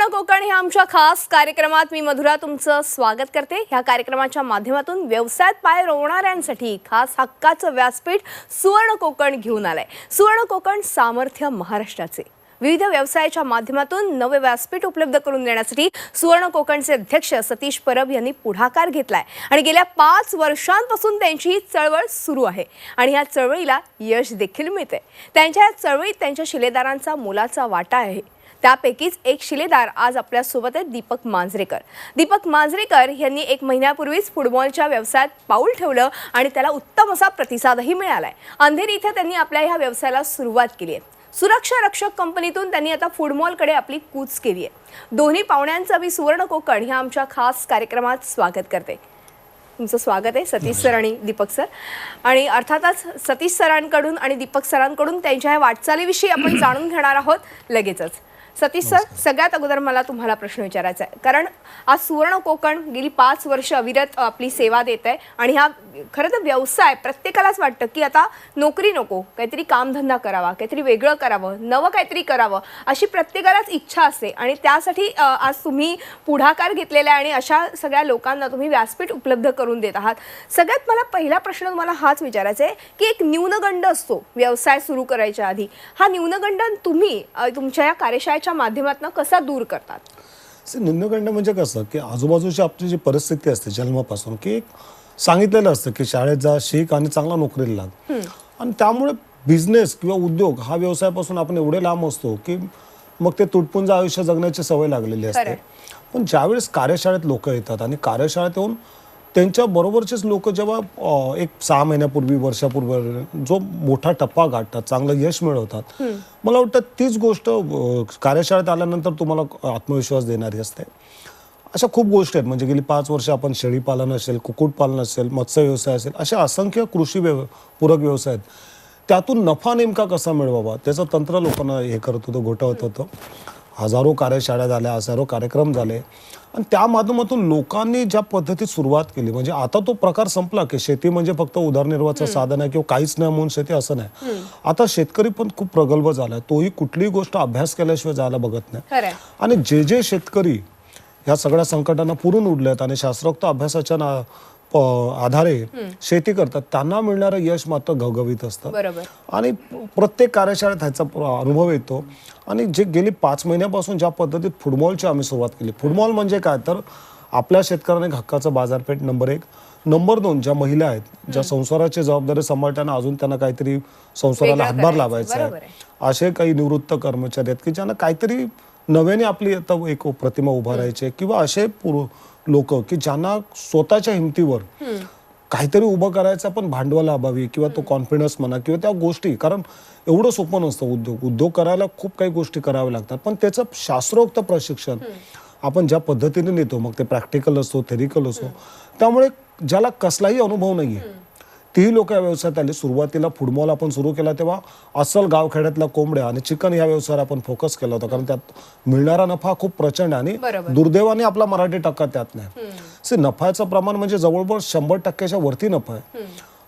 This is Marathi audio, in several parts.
नमस्कार सुवर्ण कोकण ह्या आमच्या खास कार्यक्रमात मी मधुरा तुमचं स्वागत करते. ह्या कार्यक्रमाच्या माध्यमातून व्यवसायात पाय रोवणाऱ्यांसाठी खास हक्काचं व्यासपीठ सुवर्ण कोकण घेऊन आलंय. सुवर्ण कोकण सामर्थ्य महाराष्ट्राचे. विविध व्यवसायाच्या माध्यमातून नवे व्यासपीठ उपलब्ध करून देण्यासाठी सुवर्ण कोकणचे अध्यक्ष सतीश परब यांनी पुढाकार घेतलाय. आणि गेल्या पाच वर्षांपासून त्यांची ही चळवळ सुरू आहे. आणि ह्या चळवळीला यश देखील मिळते त्यांच्या या चळवळीत त्यांच्या शिलेदारांचा मोलाचा वाटा आहे. त्यापैकीच एक शिलेदार आज आपल्यासोबत आहेत दीपक मांजरेकर. दीपक मांजरेकर यांनी एक महिन्यापूर्वीच फुटबॉलच्या व्यवसायात पाऊल ठेवलं आणि त्याला उत्तम असा प्रतिसादही मिळालाय. अंधेरी इथे त्यांनी आपल्या ह्या व्यवसायाला सुरुवात केली आहे. सुरक्षा रक्षक कंपनीतून त्यांनी आता फुटबॉलकडे आपली कूच केली आहे. दोन्ही पाहुण्यांचं मी सुवर्ण कोकण ह्या आमच्या खास कार्यक्रमात स्वागत करते. तुमचं स्वागत आहे सतीश सर आणि दीपक सर. आणि अर्थातच सतीश सरांकडून आणि दीपक सरांकडून त्यांच्या ह्या वाटचालीविषयी आपण जाणून घेणार आहोत लगेचच. सतीश सर सगळ्यात अगोदर मला तुम्हाला प्रश्न विचारायचा आहे. कारण आज सुवर्ण कोकण गेली पाच वर्ष अविरत आपली सेवा देत आहे आणि हा खरं तर व्यवसाय प्रत्येकालाच वाटतं की आता नोकरी नको काहीतरी कामधंदा करावा काहीतरी वेगळं करावं नवं काहीतरी करावं अशी प्रत्येकालाच इच्छा असते. आणि त्यासाठी आज तुम्ही पुढाकार घेतलेला आहे आणि अशा सगळ्या लोकांना तुम्ही व्यासपीठ उपलब्ध करून देत आहात. सगळ्यात मला पहिला प्रश्न तुम्हाला हाच विचारायचा आहे की एक न्यूनगंड असतो व्यवसाय सुरू करायच्या आधी. हा न्यूनगंड तुम्ही तुमच्या या कार्यशाळेच्या माध्यमातून कसा दूर करतात? निम्नगंड म्हणजे कसं की आजूबाजूची आपली जी परिस्थिती असते जन्मापासून की एक सांगितलेलं असतं की शाळेत जा शिक आणि चांगला नोकरीला लाग. आणि त्यामुळे बिझनेस किंवा उद्योग हा व्यवसायापासून आपण एवढे लांब असतो की मग ते तुटपुंज आयुष्य जगण्याची सवय लागलेली असते. पण ज्यावेळेस कार्यशाळेत लोक येतात आणि कार्यशाळेत येऊन त्यांच्या बरोबरचेच लोक जेव्हा एक सहा महिन्यापूर्वी वर्षापूर्वी जो मोठा टप्पा गाठतात चांगलं यश मिळवतात मला वाटतं तीच गोष्ट कार्यशाळेत आल्यानंतर तुम्हाला आत्मविश्वास देणारी असते. अशा खूप गोष्टी आहेत म्हणजे गेली पाच वर्ष आपण शेळीपालन असेल कुक्कुटपालन असेल मत्स्य व्यवसाय असेल असे असंख्य कृषी व्यव पूरक व्यवसाय आहेत. त्यातून नफा नेमका कसा मिळवावा त्याचं तंत्र लोकांना हे करत होतं घोटवत होतं. हजारो कार्यशाळा झाल्या हजारो कार्यक्रम झाले. आणि त्या माध्यमातून लोकांनी ज्या पद्धतीत सुरुवात केली म्हणजे आता तो प्रकार संपला की शेती म्हणजे फक्त उदरनिर्वाहाचं साधन आहे किंवा काहीच नाही म्हणून शेती असं नाही. आता शेतकरी पण खूप प्रगल्भ झालाय तोही कुठलीही गोष्ट अभ्यास केल्याशिवाय जायला बघत नाही. आणि जे जे शेतकरी ह्या सगळ्या संकटांना पुरून उडलेत आणि शास्त्रोक्त अभ्यासाच्या ना- आधारे शेती करतात. त्यांना मिळणारं यश मात्र घवघवीत असतं. आणि प्रत्येक कार्यशाळेत ह्याचा प्र- अनुभव येतो. आणि जे गेली पाच महिन्यापासून ज्या पद्धतीत फुटबॉलची आम्ही सुरुवात केली. फुटबॉल म्हणजे काय? तर आपल्या शेतकऱ्याने हक्काचं बाजारपेठ नंबर एक. नंबर दोन ज्या महिला आहेत ज्या संसाराची जबाबदारी सांभाळताना अजून त्यांना काहीतरी संसाराला हातभार. लावायचा आहे. असे काही निवृत्त कर्मचारी आहेत की ज्यांना काहीतरी नव्याने आपली आता एक प्रतिमा उभारायची किंवा असे लोक की ज्यांना स्वतःच्या हिमतीवर काहीतरी उभं करायचं पण भांडवल अभावी किंवा तो कॉन्फिडन्स म्हणा किंवा त्या गोष्टी कारण एवढं सोपं नसतं उद्योग. उद्योग करायला खूप काही गोष्टी कराव्या लागतात. पण त्याचं शास्त्रोक्त प्रशिक्षण आपण ज्या पद्धतीने नेतो मग ते प्रॅक्टिकल असो थेरिकल असो त्यामुळे ज्याला कसलाही अनुभव नाहीये तीही लोक या व्यवसायात आली. सुरुवातीला फुटबॉल आपण सुरू केला तेव्हा अस्सल गावखेड्यातल्या कोंबड्या आणि चिकन या व्यवसायावर आपण फोकस केला होता. कारण त्यात मिळणारा नफा खूप प्रचंड आणि. दुर्दैवाने आपला मराठी टक्का त्यात नाही. से नफ्याचं प्रमाण म्हणजे जवळपास शंभर टक्क्याच्या वरती नफा आहे.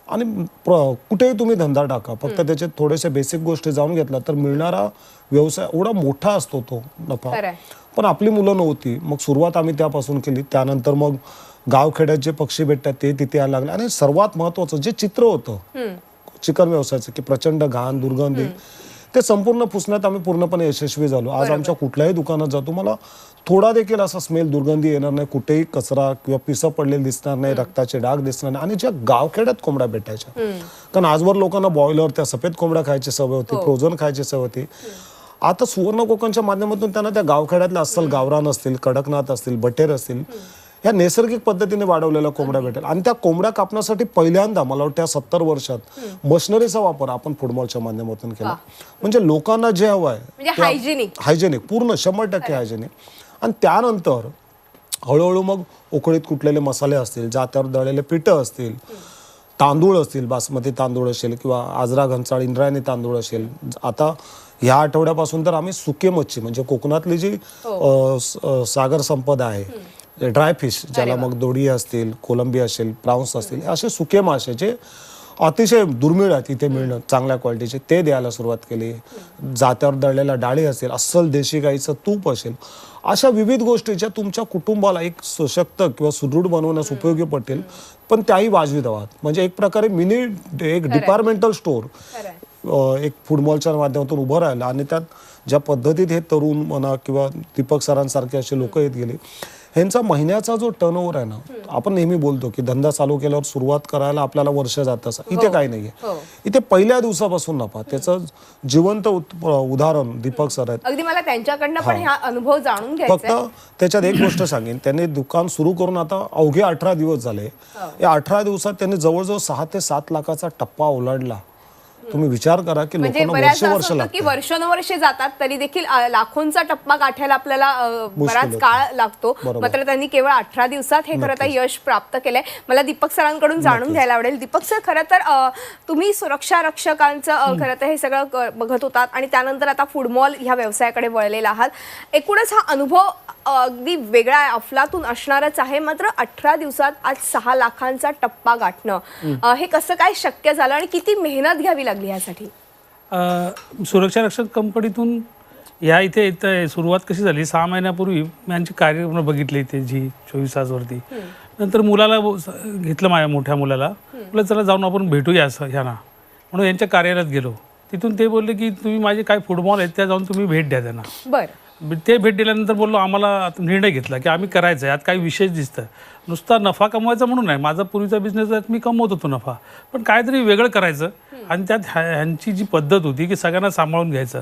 आणि कुठेही तुम्ही धंदा टाका फक्त त्याचे थोडेसे बेसिक गोष्टी जाणून घेतला तर मिळणारा व्यवसाय एवढा मोठा असतो तो नफा. पण आपली मुलं नव्हती. मग सुरुवात आम्ही त्यापासून केली. त्यानंतर मग गावखेड्यात जे पक्षी भेटतात ते तिथे यायला लागले. आणि सर्वात महत्वाचं जे चित्र होतं चिकन व्यवसायाचं की प्रचंड घाण दुर्गंधी ते संपूर्ण पुसण्यात आम्ही पूर्णपणे यशस्वी झालो. आज आमच्या कुठल्याही दुकानात जातो मला थोडा देखील असा स्मेल दुर्गंधी येणार नाही कुठेही कचरा किंवा पिसं पडलेली दिसणार नाही रक्ताचे डाग दिसणार नाही. आणि ज्या गावखेड्यात कोंबड्या भेटायच्या कारण आजवर लोकांना बॉयलर त्या सफेद कोंबड्या खायची सवय होती फ्रोझन खायची सवय होती. आता सुवर्ण कोकणच्या माध्यमातून त्यांना त्या गावखेड्यातल्या अस्सल गावरान असतील कडकनाथ असतील बटेर असतील ह्या नैसर्गिक पद्धतीने वाढवलेल्या कोंबड्या भेटेल. आणि त्या कोंबड्या कापण्यासाठी पहिल्यांदा मला वाटतं सत्तर वर्षात मशिनरीचा वापर आपण फुटबॉलच्या माध्यमातून केला. म्हणजे लोकांना जे हवं आहे म्हणजे हायजेनिक हायजेनिक पूर्ण शंभर टक्के हायजेनिक आणि त्यानंतर हळूहळू मग उकळीत कुटलेले मसाले असतील जात्यावर दळलेले पिठं असतील तांदूळ असतील बासमती तांदूळ असेल किंवा आजरा घनसाळ इंद्रायणी तांदूळ असेल. आता ह्या आठवड्यापासून तर आम्ही सुके मच्छी म्हणजे कोकणातली जी अ, सागर संपदा आहे ड्राय फिश ज्याला मग दोडी असतील कोलंबी असेल प्राऊन्स असतील असे सुके मासे जे अतिशय दुर्मिळ आहेत इथे मिळणं चांगल्या क्वालिटीचे ते द्यायला सुरुवात केली. जात्यावर दळलेल्या डाळी असेल अस्सल देशी गाईचं तूप असेल अशा विविध गोष्टी ज्या तुमच्या कुटुंबाला एक सशक्त किंवा सुदृढ बनवण्यास उपयोगी पडतील पण त्याही वाजवी दवात. म्हणजे एक प्रकारे मिनी एक डिपार्टमेंटल. अ, एक फुटबॉलच्या माध्यमातून उभं राहिलं. आणि त्यात ज्या पद्धतीत हे तरुण म्हणा किंवा दीपक सरांसारखे असे लोक येत गेले ह्यांचा महिन्याचा जो टर्नओव्हर आहे ना आपण नेहमी बोलतो की धंदा चालू केल्यावर सुरुवात करायला आपल्याला वर्ष जात असं. इथे काही नाहीये. हो. इथे पहिल्या दिवसापासून नफा त्याचं जिवंत उदाहरण दीपक सर आहेत. अगदी मला त्यांच्याकडनं पण हा. अनुभव जाणून फक्त. त्याच्यात एक गोष्ट सांगेन. त्यांनी दुकान सुरू करून आता अवघे अठरा दिवस झाले. या अठरा दिवसात त्यांनी जवळजवळ सहा ते सात लाखाचा टप्पा ओलांडला. तुम्ही विचार करा की म्हणजे लोकांना वर्ष की वर्षानुवर्षे जातात तरी देखील लाखोंचा टप्पा गाठायला आपल्याला बराच. काळ लागतो. मात्र त्यांनी केवळ अठरा दिवसात हे खरं तर यश प्राप्त केलंय. मला दीपक सरांकडून जाणून घ्यायला आवडेल. दीपक सर खरं तर तुम्ही सुरक्षा रक्षकांचं खरं तर हे सगळं बघत होतात आणि त्यानंतर आता फुटबॉल ह्या व्यवसायाकडे वळलेला आहात. एकूणच हा अनुभव अगदी वेगळा आहे. अफलातून असणारच आहे. मात्र अठरा दिवसात आज सहा लाखांचा टप्पा गाठणं हे कसं काय शक्य झालं आणि किती मेहनत घ्यावी लागली? यासाठी? अ, सुरक्षा रक्षक कंपनीतून या इथे इथं सुरुवात कशी झाली? सहा महिन्यापूर्वी मी यांची कार्यक्रम बघितले इथे जी चोवीस तासवरती नंतर मुलाला घेतलं माझ्या मोठ्या मुलाला. म्हटलं चला जाऊन आपण भेटूया असं ह्यांना. म्हणून यांच्या कार्यालयात गेलो. तिथून ते बोलले की तुम्ही माझे काय फुटबॉल आहेत त्या जाऊन तुम्ही भेट द्या त्यांना. बरं. ते भेट दिल्यानंतर बोललो आम्हाला निर्णय घेतला की आम्ही करायचं आहे. यात काही विशेष दिसतं. नुसता नफा कमवायचा म्हणून नाही. माझा पूर्वीचा बिझनेस आहे मी कमवत होतो नफा. पण काहीतरी वेगळं करायचं. आणि त्यात ह्या- ह्यांची जी पद्धत होती की सगळ्यांना सांभाळून घ्यायचं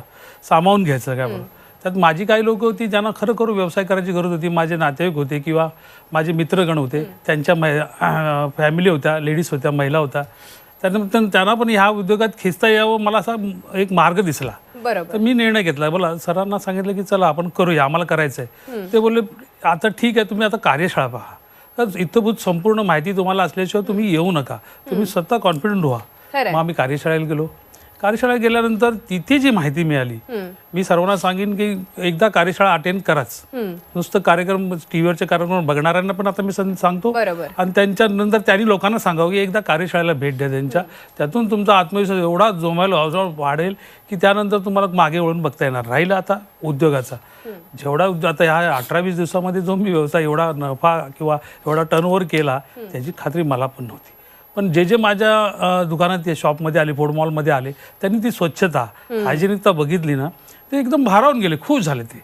सामावून घ्यायचं काय म्हणून त्यात माझी काही लोक होती ज्यांना खरं खरं व्यवसाय करायची गरज होती. माझे नातेवाईक होते किंवा माझे मित्रगण होते. त्यांच्या फॅमिली होत्या लेडीज होत्या महिला होत्या. त्यानंतर त्यांना पण ह्या उद्योगात खेचता यावं मला असा एक मार्ग दिसला. बरोबर. तर मी निर्णय घेतला. बोला सरांना सांगितलं की चला आपण करूया आम्हाला करायचं आहे ते बोलले आता ठीक आहे तुम्ही आता कार्यशाळा पहा. तर इथंभूत संपूर्ण माहिती तुम्हाला असल्याशिवाय तुम्ही येऊ नका. तुम्ही स्वतः कॉन्फिडंट व्हा. मग आम्ही कार्यशाळेला गेलो. कार्यशाळेत गेल्यानंतर तिथे जी माहिती मिळाली मी सर्वांना सांगेन की एकदा कार्यशाळा अटेंड कराच. नुसतं कार्यक्रम टी व्हीवरचे कार्यक्रम बघणाऱ्यांना पण आता मी सांगतो. बरोबर. आणि त्यांच्या नंतर त्यांनी लोकांना सांगावं की एकदा कार्यशाळेला भेट द्या त्यांच्या. त्यातून तुमचा आत्मविश्वास एवढा जोमायला वाढेल की त्यानंतर तुम्हाला मागे वळून बघता येणार. राहिलं आता उद्योगाचा. जेवढा आता ह्या अठरा वीस दिवसामध्ये जो मी व्यवसाय एवढा नफा किंवा एवढा टर्नओव्हर केला त्याची खात्री मला पण नव्हती. पण जे जे माझ्या दुकानात ते शॉपमध्ये आले फूड मॉलमध्ये आले त्यांनी ती स्वच्छता हायजेनिकता बघितली ना ते एकदम भारावून गेले खुश झाले ते.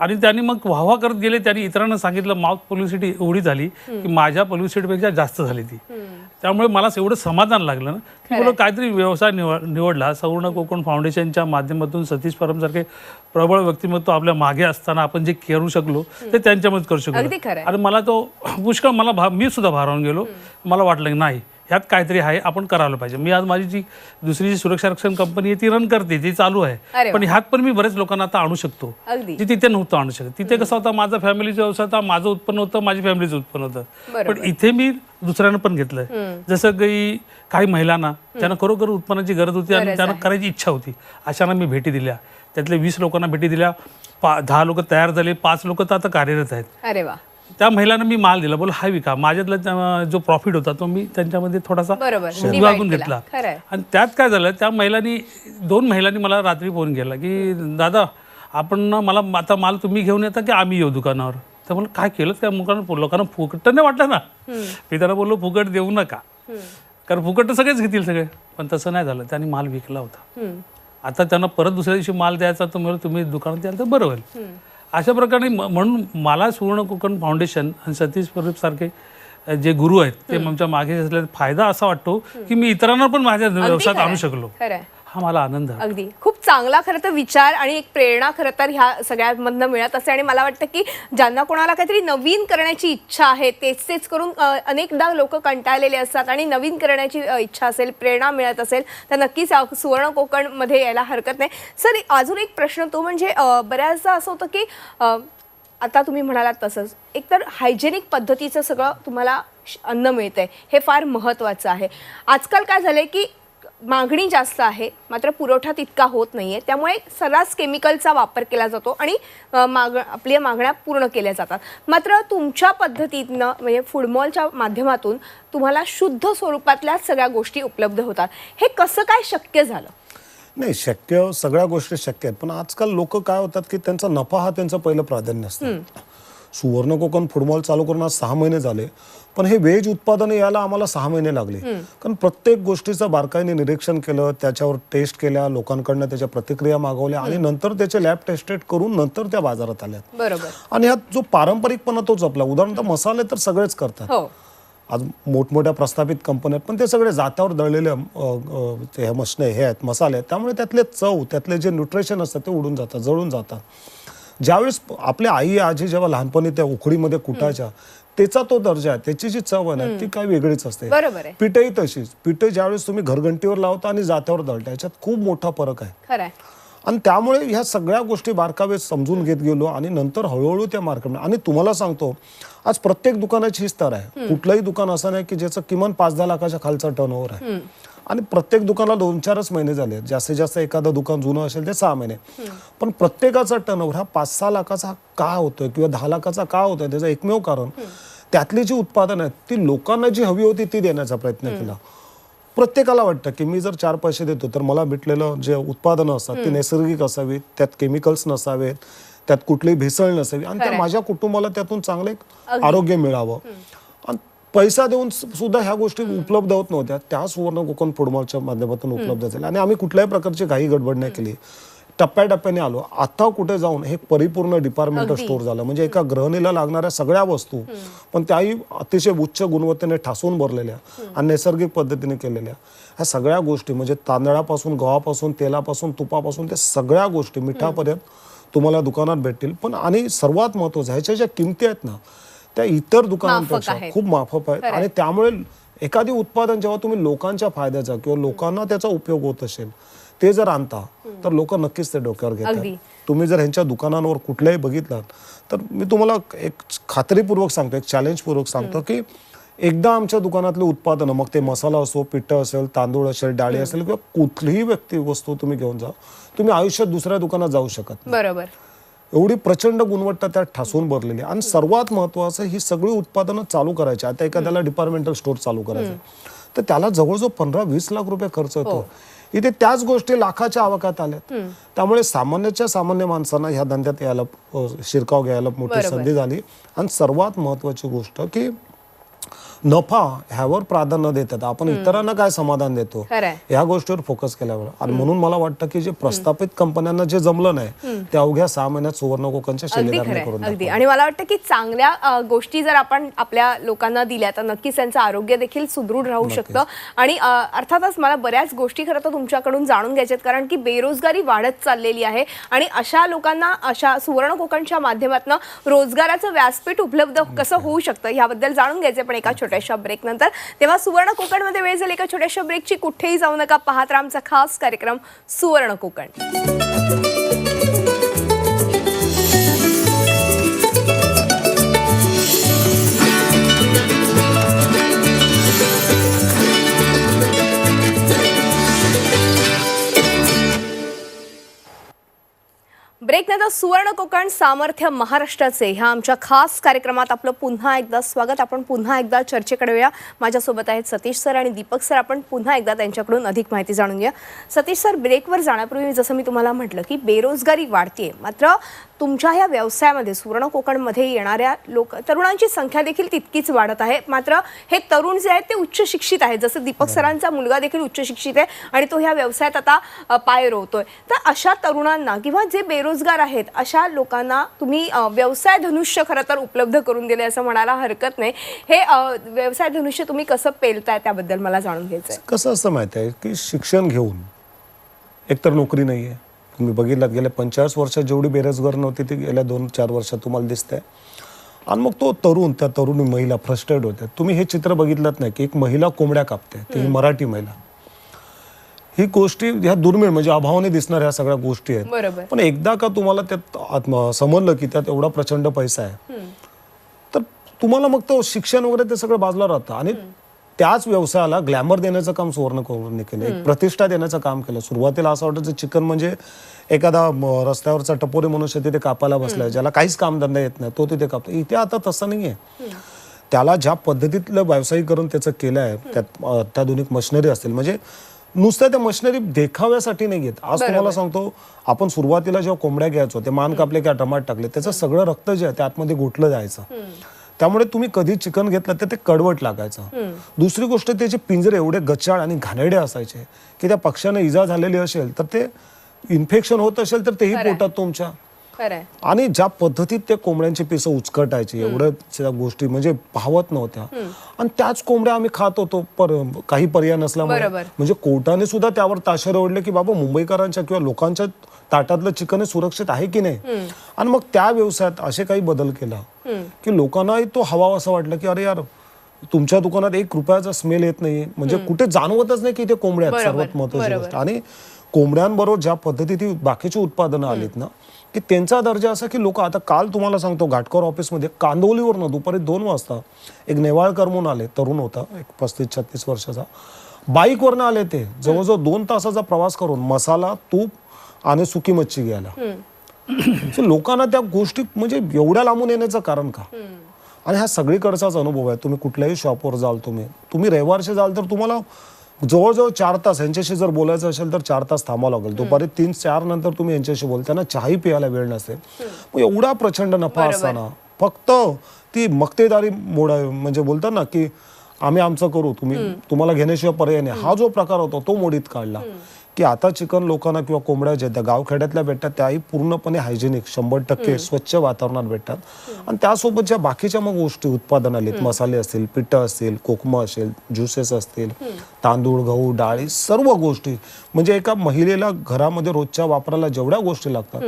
आणि त्यांनी मग वाहवा करत गेले त्यांनी इतरांना सांगितलं माउथ पब्लिसिटी एवढी झाली की माझ्या पब्लिसिटीपेक्षा जास्त झाली ती. त्यामुळे मला एवढं समाधान लागलं ना की बोला काहीतरी व्यवसाय निवड निवडला सवर्ण कोकण फाउंडेशनच्या माध्यमातून सतीश परमसारखे प्रबळ व्यक्तिमत्व आपल्या मागे असताना आपण जे करू शकलो ते त्यांच्यामध्ये करू शकलो. आणि मला तो पुष्कळ मला भा मी सुद्धा भारावून गेलो. मला वाटलं की नाही ह्यात काहीतरी आहे आपण करायला पाहिजे. मी आज माझी जी दुसरी जी सुरक्षा रक्षण कंपनी आहे ती रन करते ती चालू आहे. पण ह्यात पण मी बरेच लोकांना आता आणू शकतो. जे तिथे नव्हतं आणू शकत. तिथे कसं होतं माझा फॅमिलीचा व्यवसाय होता माझं उत्पन्न होतं माझी फॅमिलीचं उत्पन्न होतं. पण इथे मी दुसऱ्यानं पण घेतलंय. जसं काही काही महिलांना त्यांना खरोखर उत्पन्नाची गरज होती आणि त्यांना. करायची इच्छा होती. अशांना मी भेटी दिल्या. त्यातले वीस लोकांना भेटी दिल्या. पा दहा लोक तयार झाले. पाच लोक तर आता कार्यरत आहेत. अरे वा. त्या महिलांना मी माल दिला. बोल हा विका माझ्यातला जो प्रॉफिट होता तो मी त्यांच्यामध्ये थोडासा विभागून. घेतला. आणि त्यात काय झालं त्या महिलांनी दोन महिलांनी मला रात्री फोन केला की दादा आपण ना मला आता माल तुम्ही घेऊन येता की आम्ही येऊ दुकानावर? तर म्हणलं काय केलं त्या मुलांना लोकांना फुकट तर नाही वाटलं ना. मी त्यांना बोललो फुकट देऊ नका. कारण फुकट तर सगळेच घेतील सगळे. पण तसं नाही झालं. त्यांनी माल विकला होता. आता त्यांना परत दुसऱ्या दिवशी माल द्यायचा तर मला तुम्ही दुकानात याल तर बरं होईल. अशा प्रकारे म्हणून मला सुवर्ण कोकण फाउंडेशन आणि सतीश परब सारखे अ, जे गुरु आहेत ते आमच्या मागे असलेला फायदा असा वाटतो की मी इतरांना पण माझ्या व्यवसायात आणू शकलो. हा मला आनंद अगदी. खूप चांगला खरं तर विचार आणि एक प्रेरणा खरं तर ह्या सगळ्यांमधनं मिळत असते आणि मला वाटतं की ज्यांना कोणाला काहीतरी नवीन करण्याची इच्छा आहे तेच तेच करून अनेकदा लोक कंटाळलेले असतात आणि नवीन करण्याची इच्छा असेल प्रेरणा मिळत असेल तर नक्कीच सुवर्ण कोकणमध्ये यायला हरकत नाही. सर अजून एक प्रश्न तो म्हणजे बऱ्याचदा असं होतं की आता तुम्ही म्हणालात तसंच एकतर हायजेनिक पद्धतीचं सगळं तुम्हाला श- अन्न मिळतंय हे फार महत्त्वाचं आहे. आजकाल काय झालंय की मागणी जास्त आहे मात्र पुरवठा तितका होत नाहीये. त्यामुळे सर्रास केमिकलचा वापर केला जातो आणि माग आपल्या मागण्या पूर्ण केल्या जातात. मात्र तुमच्या पद्धतीनं म्हणजे फुडमॉलच्या माध्यमातून तुम्हाला शुद्ध स्वरूपातल्या सगळ्या गोष्टी उपलब्ध होतात. हे कसं काय शक्य झालं? नाही शक्य सगळ्या गोष्टी शक्य आहेत. पण आजकाल लोक काय होतात की त्यांचा नफा हा त्यांचं पहिलं प्राधान्य असतं. सुवर्ण कोकण फुटबॉल चालू करून आज सहा महिने झाले पण हे वेज उत्पादन यायला आम्हाला सहा महिने लागले. कारण प्रत्येक गोष्टीचं बारकाईने निरीक्षण केलं त्याच्यावर टेस्ट केल्या लोकांकडनं त्याच्या प्रतिक्रिया मागवल्या आणि नंतर त्याचे लॅब टेस्टेड करून नंतर त्या बाजारात आल्या आणि ह्यात जो पारंपरिकपणा तोच आपला उदाहरणार्थ मसाले तर सगळेच करतात. हो. आज मोठमोठ्या प्रस्थापित कंपन्या आहेत पण ते सगळे जात्यावर दळलेले ते हे मशने हे आहेत मसाले आहेत. त्यामुळे त्यातले चव त्यातले जे न्यूट्रिशन असतात ते उडून जातात जळून जातात. ज्यावेळेस आपल्या आई आजी जेव्हा लहानपणी त्या उखडीमध्ये कुटायच्या त्याचा तो दर्जा आहे त्याची जी चव आहे ती काय वेगळीच असते. पिठही तशीच. पिठं ज्यावेळेस तुम्ही घरघंटीवर लावता आणि जात्यावर दळता याच्यात खूप मोठा फरक आहे. आणि त्यामुळे ह्या सगळ्या गोष्टी बारकावे समजून घेत गेलो आणि नंतर हळूहळू त्या मार्केट आणि तुम्हाला सांगतो आज प्रत्येक दुकानाची ही स्तर आहे. कुठलंही दुकान असं नाही की ज्याचं किमान पाच दहा लाखाच्या खालचा टर्नओव्हर आहे. आणि प्रत्येक दुकानाला दोन चारच महिने झाले. जास्तीत जास्त एखादं दुकान जुनं असेल ते सहा महिने. पण प्रत्येकाचा टर्नओव्हर हा पाच सहा लाखाचा का होतोय किंवा दहा लाखाचा का होतोय त्याचं एकमेव कारण त्यातली जी उत्पादन आहेत ती लोकांना जी हवी होती ती देण्याचा प्रयत्न केला. प्रत्येकाला वाटतं की मी जर चार पैसे देतो तर मला भेटलेलं जे उत्पादनं असतात ती नैसर्गिक असावीत त्यात केमिकल्स नसावेत त्यात कुठलीही भेसळ नसावी आणि त्या. माझ्या कुटुंबाला त्यातून चांगले आरोग्य मिळावं. पैसा देऊन सुद्धा ह्या गोष्टी उपलब्ध होत नव्हत्या. त्या सुवर्ण कोकण फुटबॉलच्या माध्यमातून उपलब्ध झाल्या. आणि आम्ही कुठल्याही प्रकारची घाई गडबड नाही केली. टप्प्याटप्प्याने आलो. आता कुठे जाऊन हे परिपूर्ण डिपार्टमेंटल. स्टोर झालं. म्हणजे एका गृहिणीला लागणाऱ्या सगळ्या वस्तू पण त्याही अतिशय उच्च गुणवत्तेने ठासून भरलेल्या आणि नैसर्गिक पद्धतीने केलेल्या. ह्या सगळ्या गोष्टी म्हणजे तांदळापासून गव्हापासून तेलापासून तुपापासून त्या सगळ्या गोष्टी मिठापर्यंत तुम्हाला दुकानात भेटतील. पण आणि सर्वात महत्वाचं ह्याच्या ज्या किमती आहेत ना त्या इतर दुकानांपेक्षा आहेत. खूप माफक आहेत खरंय. आणि त्यामुळे एखादी उत्पादन जेव्हा तुम्ही लोकांच्या फायद्याचा किंवा लोकांना त्याचा उपयोग होत असेल ते जर आणता तर लोक नक्कीच ते डोक्यावर अगदी. घेतात तुम्ही जर ह्यांच्या दुकानांवर कुठल्याही बघितलात तर मी तुम्हाला एक खात्रीपूर्वक सांगतो एक चॅलेंजपूर्वक सांगतो की एकदा आमच्या दुकानातले उत्पादनं मग ते मसाला असो पिठं असेल तांदूळ असेल डाळी असेल किंवा कुठलीही व्यक्ती वस्तू तुम्ही घेऊन जा तुम्ही आयुष्यात दुसऱ्या दुकानात जाऊ शकत नाही. बरोबर एवढी प्रचंड गुणवत्ता त्यात ठासून भरलेली. आणि सर्वात महत्वाचं ही सगळी उत्पादनं चालू करायची. आता एखाद्याला डिपार्टमेंटल स्टोर चालू करायचं तर त्याला जवळजवळ पंधरा वीस लाख रुपये खर्च होतो इथे त्याच गोष्टी लाखाच्या आवाक्यात आल्यात. त्यामुळे सामान्यच्या सामान्य माणसांना ह्या धंद्यात यायला शिरकाव घ्यायला मोठी. संधी झाली. आणि सर्वात महत्वाची गोष्ट की नफा ह्यावर प्राधान्य देतात. आपण इतरांना काय समाधान देतो? या गोष्टीवर फोकस केल्यावर. आणि म्हणून मला वाटतं की जे प्रस्थापित कंपन्यांना जे जमलं नाही ते अवघ्या सहा महिन्यात सुवर्ण कोकणच्या शिलेदारने करून. आणि मला वाटतं की चांगल्या गोष्टी जर आपण आपल्या लोकांना दिल्या तर नक्कीच त्यांचं आरोग्य देखील सुदृढ राहू शकतं. आणि अर्थातच मला बऱ्याच गोष्टी खरं तर तुमच्याकडून जाणून घ्यायच्या आहेत. कारण की बेरोजगारी वाढत चाललेली आहे. आणि अशा लोकांना अशा सुवर्ण कोकणच्या माध्यमातून रोजगाराचं व्यासपीठ उपलब्ध कसं होऊ शकतं? याबद्दल जाणून घ्यायचं पण एका छोट्याशा ब्रेक नंतर. तेव्हा सुवर्ण कोकणमध्ये वेळ झाली एका छोट्याशा ब्रेकची कुठेही जाऊ नका. पाहत आमचा खास कार्यक्रम सुवर्ण कोकण. ब्रेकनंतर सुवर्ण कोकण सामर्थ्य महाराष्ट्राचे. ह्या आमच्या खास कार्यक्रमात आपलं पुन्हा एकदा स्वागत. आपण पुन्हा एकदा चर्चेकडे येऊया माझ्यासोबत आहेत सतीश सर आणि दीपक सर. आपण पुन्हा एकदा त्यांच्याकडून अधिक माहिती जाणून घ्या सतीश सर ब्रेकवर जाण्यापूर्वी जसं मी तुम्हाला म्हटलं की बेरोजगारी वाढते मात्र तुमच्या ह्या व्यवसायामध्ये सुवर्ण कोकणमध्ये येणाऱ्या लोक तरुणांची संख्या देखील तितकीच वाढत आहे. मात्र हे तरुण जे आहेत ते उच्च शिक्षित आहेत. जसं दीपक सरांचा मुलगा देखील उच्च शिक्षित आहे आणि तो ह्या व्यवसायात आता पाय रोवतोय. तर अशा तरुणांना किंवा जे बेरोजगार आहेत अशा लोकांना तुम्ही व्यवसाय धनुष्य खरं तर उपलब्ध करून दिले असं म्हणायला हरकत नाही. हे व्यवसाय धनुष्य तुम्ही कसं पेलताय त्याबद्दल मला जाणून घ्यायचं आहे कसं असतं माहिती आहे की शिक्षण घेऊन एकतर नोकरी नाही आहे तुम्ही बघितलात गेल्या पंचेचाळीस वर्षात जेवढी बेरोजगार नव्हती ती गेल्या दोन चार वर्षात तुम्हाला दिसते आणि मग तो तरुण त्या तरुणी महिला फ्रस्ट्रेट होते तुम्ही हे चित्र बघितलं नाही की एक महिला कोंबड्या कापते ती मराठी महिला. ही गोष्टी ह्या दुर्मिळ म्हणजे अभावाने दिसणाऱ्या ह्या सगळ्या गोष्टी आहेत. पण एकदा का तुम्हाला त्यात समजलं की त्यात एवढा प्रचंड पैसा आहे? तर तुम्हाला मग तो शिक्षण वगैरे ते सगळं बाजूला राहतं. आणि त्याच व्यवसायाला ग्लॅमर देण्याचं काम सुवर्ण कौरने केलं. एक प्रतिष्ठा देण्याचं काम केलं. सुरुवातीला असं वाटायचं चिकन म्हणजे एखादा रस्त्यावरचा टपोरी मनुष्य तिथे कापायला बसलाय ज्याला काहीच कामधंदा येत नाही तो तिथे कापतो. इथे आता तसं नाहीये. त्याला ज्या पद्धतीतलं व्यावसायिकरण त्याचं केलं आहे त्यात अत्याधुनिक मशिनरी असतील. म्हणजे नुसत्या त्या मशिनरी देखाव्यासाठी नाही घेत आज तुम्हाला सांगतो आपण सुरुवातीला जेव्हा कोंबड्या घ्यायचो ते मान कापले किंवा टमाट टाकले त्याचं सगळं रक्त जे आहे ते आतमध्ये गोठलं जायचं. त्यामुळे तुम्ही कधी चिकन घेतलं तर ते कडवट लागायचं. दुसरी गोष्ट त्याचे पिंजरे एवढे गचाळ आणि घाणेरडे असायचे की त्या पक्ष्याने इजा झालेली असेल तर ते इन्फेक्शन होत असेल तर तेही पोटात तुमच्या. आणि ज्या पद्धतीत ते कोंबड्यांची पिसं उचकटायची एवढं त्या गोष्टी म्हणजे पाहत नव्हत्या. आणि त्याच कोंबड्या आम्ही खात होतो पर काही पर्याय नसल्यामुळे. म्हणजे कोर्टाने सुद्धा त्यावर ताशेरे ओढले की बाबा मुंबईकरांच्या किंवा लोकांच्या ताटातलं चिकन हे सुरक्षित आहे की नाही? आणि मग त्या व्यवसायात असे काही बदल केला. की लोकांनाही तो हवा असं वाटलं की अरे यार तुमच्या दुकानात एक रुपयाचा स्मेल येत नाही म्हणजे कुठे जाणवतच नाही की ते कोंबड्या आहेत सर्वात महत्वाची. गोष्ट. आणि कोंबड्यांबरोबर ज्या पद्धतीने बाकीची उत्पादनं आलीत ना की त्यांचा दर्जा असा की लोक आता काल तुम्हाला सांगतो घाटकर ऑफिसमध्ये कांदवलीवरनं दुपारी दोन वाजता एक नेवाळकर म्हणून आले तरुण होता एक पस्तीस छत्तीस वर्षाचा. बाईकवरनं आले ते जवळजवळ दोन तासाचा प्रवास करून मसाला तूप आणि सुकी मच्छी घ्यायला. लोकांना त्या गोष्टी म्हणजे एवढ्या लांबून येण्याचं कारण का? आणि हा सगळीकडचाच अनुभव आहे. तुम्ही कुठल्याही शॉपवर जाल तुम्ही. तुम्ही रविवारचे जाल तर तुम्हाला जवळजवळ चार तास यांच्याशी जर बोलायचं असेल तर चार तास थांबावं लागेल. दुपारी तीन चार नंतर तुम्ही यांच्याशी बोल त्यांना चहाही प्यायला वेळ नसेल. मग एवढा प्रचंड नफा असताना फक्त ती मक्तेदारी मोड म्हणजे बोलतात ना की आम्ही आमचं करू तुम्ही तुम्हाला घेण्याशिवाय पर्याय नाही. हा जो प्रकार होता तो मोडीत काढला. की आता चिकन लोकांना किंवा कोंबड्या ज्या त्या गावखेड्यातल्या भेटतात त्याही पूर्णपणे हायजेनिक शंभर टक्के स्वच्छ वातावरणात भेटतात. आणि त्यासोबत ज्या बाकीच्या मग गोष्टी उत्पादन आलीत मसाले असतील पिठं असतील कोकमं असेल ज्युसेस असतील तांदूळ गहू डाळी सर्व गोष्टी. म्हणजे एका महिलेला घरामध्ये रोजच्या वापराला जेवढ्या गोष्टी लागतात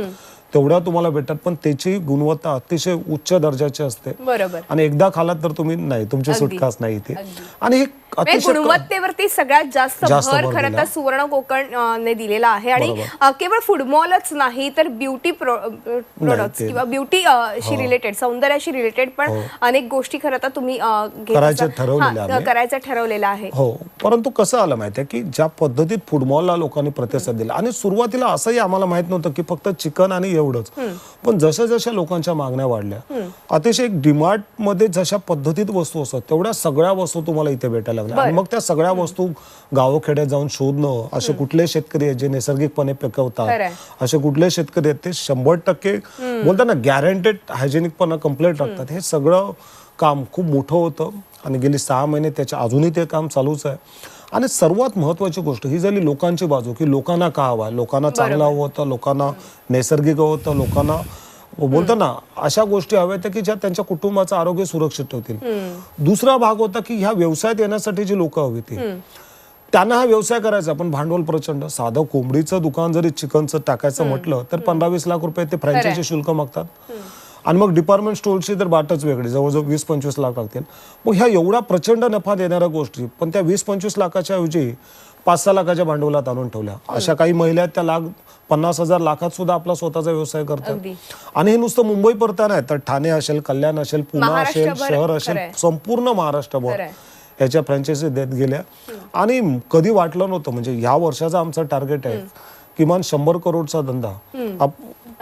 तेवढ्या तुम्हाला भेटतात पण त्याची गुणवत्ता अतिशय उच्च दर्जाची असते बरोबर आणि एकदा खालात तर तुम्ही नाही तुमची अगदी. सुटकाच नाही इथे आणि हे म्हणजे अतिशय गुणवत्तेवरती सगळ्यात जास्त जास्त भर भर खरं दिला. तर सुवर्ण कोकण अं, ने दिलेला आहे आणि बरोबर. अं, केवळ फुडमॉलच नाही तर ब्युटी प्रोडक्ट्स ते- किंवा ब्युटी शी रिलेटेड सौंदर्याशी रिलेटेड पण अनेक गोष्टी खरं तर तुम्ही अं, घेत करायचे. ठरवलेले हा, आम्ही. करायचं ठरवलेलं आहे हो परंतु कसं आलं माहितीये की ज्या पद्धतीत फुटबॉलला लोकांनी प्रतिसाद दिला आणि सुरुवातीला असंही आम्हाला माहीत नव्हतं की फक्त चिकन आणि एवढंच. पण जशा जशा लोकांच्या मागण्या वाढल्या अतिशय डिमार्टमध्ये जशा पद्धतीत वस्तू असतात तेवढ्या सगळ्या वस्तू तुम्हाला इथे भेटायला लागल्या. आणि मग त्या सगळ्या वस्तू गावखेड्यात जाऊन शोधणं असे कुठले शेतकरी आहेत जे नैसर्गिकपणे पिकवतात. असे कुठले शेतकरी आहेत ते शंभर टक्के बोलतात ना गॅरंटेड हायजेनिकपणा कंप्लीट राखतात हे सगळं काम खूप मोठं होतं. आणि गेली सहा महिने त्याच्या अजूनही ते काम चालूच आहे. आणि सर्वात महत्वाची गोष्ट ही झाली लोकांची बाजू की लोकांना का हवा? लोकांना चांगलं हवं होतं लोकांना नैसर्गिक हवं होतं लोकांना बोलतो ना अशा गोष्टी हव्या होत्या की ज्या त्यांच्या कुटुंबाचं आरोग्य सुरक्षित ठेवतील. दुसरा भाग होता की ह्या व्यवसायात येण्यासाठी जी लोक हवी ती त्यांना हा व्यवसाय करायचा पण भांडवल प्रचंड. साधं कोंबडीचं दुकान जरी चिकनचं टाकायचं म्हटलं तर पंधरा वीस लाख रुपये ते फ्रँचायझी शुल्क मागतात. आणि मग डिपार्टमेंट स्टोअरची तर बाटच वेगळी. जवळजवळ वीस पंचवीस लाख लागतील. मग ह्या एवढा प्रचंड नफा देणाऱ्या गोष्टी पण त्या वीस पंचवीस लाखाच्या ऐवजी पाच सहा लाखाच्या भांडवलात आणून ठेवल्या. अशा काही महिला आहेत त्या लाख पन्नास हजार लाखात सुद्धा आपला स्वतःचा व्यवसाय करतात. आणि हे नुसतं मुंबई परता नाही तर ठाणे असेल कल्याण असेल पुणे असेल शहर असेल. संपूर्ण महाराष्ट्रभर. याच्या फ्रँचायझी देत गेल्या. आणि कधी वाटलं नव्हतं म्हणजे ह्या वर्षाचा आमचा टार्गेट आहे किमान शंभर करोडचा धंदा.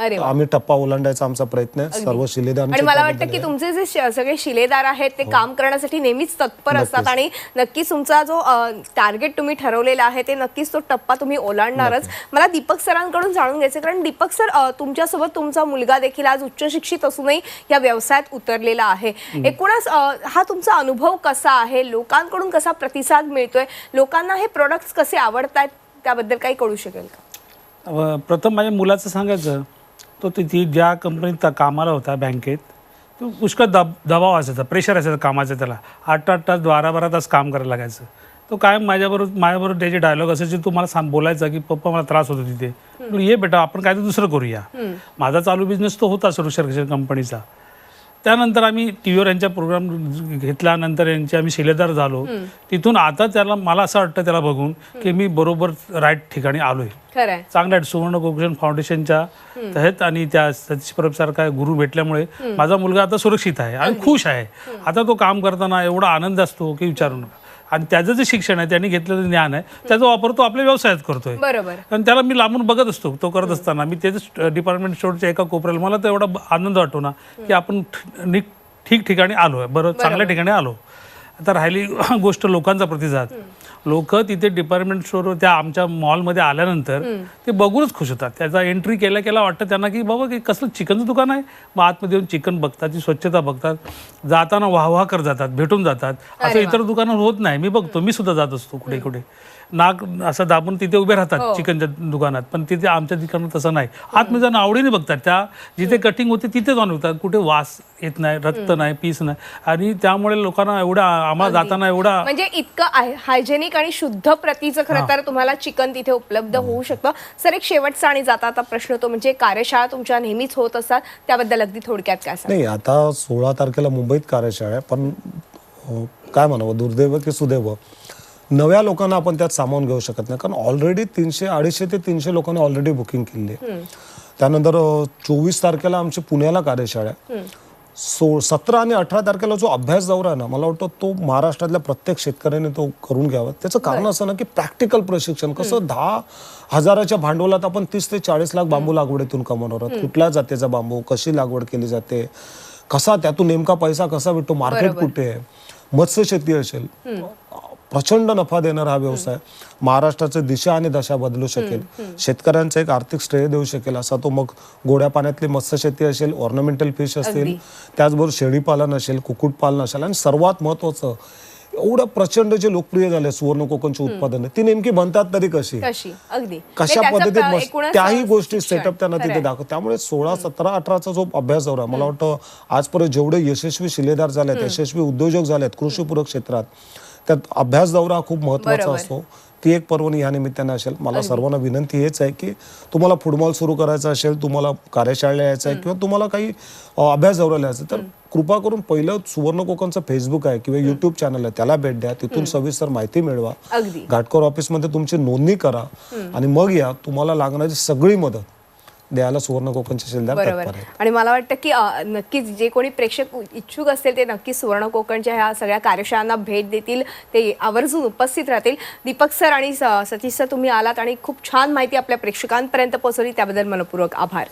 अरे वा. आम्ही टप्पा ओलांडायचा आमचा प्रयत्न आहे. सर्व शिलेदारांचे आणि मला वाटतं की. तुमचे जे श- सगळे शिलेदार आहेत ते काम करण्यासाठी नेहमीच तत्पर असतात आणि नक्कीच तुमचा जो टार्गेट तुम्ही ठरवलेला आहे ते नक्कीच तो टप्पा तुम्ही ओलांडणारच. मला दीपक सरांकडून जाणून घ्यायचं कारण दीपक सर अ, तुमच्यासोबत तुमचा मुलगा देखील आज उच्च शिक्षित असूनही या व्यवसायात उतरलेला आहे. एकूणच अ, हा तुमचा अनुभव कसा आहे? लोकांकडून कसा प्रतिसाद मिळतोय? लोकांना हे प्रोडक्ट्स कसे आवडतात त्याबद्दल काही कळू शकेल का? अ, प्रथम माझ्या मुलाचं सांगायचं. तो तिथे ज्या कंपनीत कामाला होता बँकेत तो पुष्कळ दब दबाव असायचा प्रेशर असायचं कामाचं त्याला. आठ आठ तास बारा बारा तास काम करायला लागायचं. तो कायम माझ्याबरोबर माझ्याबरोबर त्याचे डायलॉग असायचे तो मला सांग बोलायचा की पप्पा मला त्रास होतो तिथे. ये बेटा आपण काय दुसरं करूया. माझा चालू बिझनेस तो होता सरुशर कंपनीचा त्यानंतर आम्ही टी व्हीवर यांच्या प्रोग्राम घेतल्यानंतर यांचे आम्ही शिलेदार झालो. तिथून आता त्याला मला असं वाटतं त्याला बघून की मी बरोबर राईट ठिकाणी आलोय. चांगल्या सुवर्ण गोकुळन फाउंडेशनच्या तहत आणि त्या सतीश परब सारखा गुरु भेटल्यामुळे माझा मुलगा आता सुरक्षित आहे आणि खुश आहे. आता तो काम करताना एवढा आनंद असतो की विचारू नका. आणि त्याचं जे शिक्षण आहे त्यांनी घेतलेलं ज्ञान आहे त्याचा वापर तो आपल्या व्यवसायात करतोय. बरोबर. आणि त्याला मी लांबून बघत असतो तो करत असताना. मी त्याच डिपार्टमेंट स्टोअरच्या एका कोपऱ्याला मला तर एवढा आनंद वाटतो ना की आपण ठ- नी- ठिकठिकाणी आलो आहे बरं चांगल्या ठिकाणी आलो. आता राहिली गोष्ट लोकांचा प्रतिसाद. लोक तिथे डिपार्टमेंट स्टोअर त्या आमच्या मॉलमध्ये आल्यानंतर ते बघूनच खुश होतात. त्याचा एंट्री केल्या केल्या वाटतं त्यांना की बाबा की कसलं चिकनचं दुकान आहे? मग आतमध्ये येऊन चिकन बघतात ती स्वच्छता बघतात. जाताना वाहवा कर जातात भेटून जातात. असं इतर दुकानावर होत नाही. मी बघतो मी सुद्धा जात असतो कुठे कुठे. नाक असं दाबून तिथे उभे राहतात चिकनच्या दुकानात. पण तिथे आमच्या दुकानात तसं नाही. आतमध्ये जाऊन आवडीने बघतात. त्या जिथे कटिंग होते तिथे जाऊन बघतात कुठे वास येत नाही रक्त नाही पीस नाही. आणि त्यामुळे लोकांना एवढा आम्हाला जाताना एवढा म्हणजे इतकं हायजेनिक आणि शुद्ध प्रतीचं खरं तर तुम्हाला चिकन तिथे उपलब्ध होऊ शकतं. सर एक शेवटचा आणि जाता आता प्रश्न तो म्हणजे कार्यशाळा तुमच्या नेहमीच होत असतात. त्याबद्दल अगदी थोडक्यात काय? नाही आता सोळा तारखेला मुंबईत कार्यशाळा आहे. पण काय म्हणावं? दुर्दैव की सुदैव? नव्या लोकांना आपण त्यात सामावून घेऊ शकत नाही. कारण ऑलरेडी तीनशे अडीचशे ते तीनशे लोकांनी ऑलरेडी बुकिंग केली आहे. त्यानंतर चोवीस तारखेला आमची पुण्याला कार्यशाळा आहे. सो सतरा आणि अठरा तारखेला जो अभ्यास दौरा आहे ना मला वाटतं तो महाराष्ट्रातल्या प्रत्येक शेतकऱ्याने तो करून घ्यावा. त्याचं कारण असं ना की प्रॅक्टिकल प्रशिक्षण कसं दहा हजाराच्या भांडवलात आपण तीस ते चाळीस लाख बांबू लागवडीतून कमवणार आहोत. कुठल्या जातीचा बांबू कशी लागवड केली जाते कसा त्यातून नेमका पैसा कसा भेटतो मार्केट कुठे आहे मत्स्यशेती असेल. प्रचंड नफा देणारा हा व्यवसाय महाराष्ट्राची दिशा आणि दशा बदलू शकेल. शेतकऱ्यांचं एक आर्थिक श्रेय देऊ शकेल असा तो मग गोड्या पाण्यातली मत्स्यशेती असेल ऑर्नामेंटल फिश असतील त्याचबरोबर शेळीपालन असेल कुक्कुटपालन असेल आणि सर्वात महत्वाचं एवढं प्रचंड जे लोकप्रिय झाले सुवर्ण कोकणची उत्पादनं ती नेमकी बनतात तरी कशी? कशी? अगदी. कशा म्हणजे त्याचं पद्धतीत त्याही गोष्टी. सेटअप त्यांना तिथे. दाखव त्यामुळे सोळा सतरा अठराचा जो अभ्यास दौरा मला वाटतं आजपर्यंत जेवढे यशस्वी शिलेदार झालेत यशस्वी उद्योजक झालेत कृषीपूरक क्षेत्रात त्यात अभ्यास दौरा हा खूप महत्त्वाचा. असतो. ती एक पर्वणी या निमित्ताने असेल. मला सर्वांना विनंती हेच आहे की तुम्हाला फुटबॉल सुरू करायचा असेल तुम्हाला कार्यशाळेला यायचं आहे किंवा तुम्हाला काही अभ्यास दौऱ्याला यायचं तर कृपा करून पहिलं सुवर्ण कोकणचं फेसबुक आहे किंवा युट्यूब चॅनल आहे त्याला भेट द्या. तिथून सविस्तर माहिती मिळवा. घाटकोर ऑफिसमध्ये तुमची नोंदणी करा आणि मग या. तुम्हाला लागणारी सगळी मदत. द्यायला सुवर्ण कोकणचे शिलदार बरोबर. तत्पर आहेत. आणि मला वाटतं की अ, नक्कीच जे कोणी प्रेक्षक इच्छुक असतील ते नक्कीच सुवर्ण कोकणच्या ह्या सगळ्या कार्यशाळांना भेट देतील. ते आवर्जून उपस्थित राहतील. दीपक सर आणि स- सतीश सर तुम्ही आलात आणि खूप छान माहिती आपल्या प्रेक्षकांपर्यंत पोहोचवली. त्याबद्दल मनपूर्वक आभार.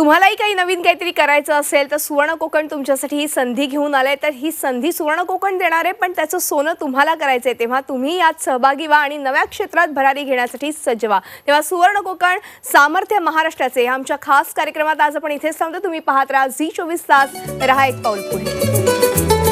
तुम्हालाही काही नवीन काहीतरी करायचं असेल तर सुवर्ण कोकण तुमच्यासाठी ही संधी घेऊन आलंय. तर ही संधी सुवर्ण कोकण देणार आहे पण त्याचं सोनं तुम्हाला करायचं आहे तेव्हा तुम्ही यात सहभागी व्हा आणि नव्या क्षेत्रात भरारी घेण्यासाठी सज्ज व्हा. तेव्हा सुवर्ण कोकण सामर्थ्य महाराष्ट्राचे ह्या आमच्या खास कार्यक्रमात आज आपण इथेच थांबतो. तुम्ही पाहत राहा झी चोवीस तास. राहा एक पाऊल पुढे.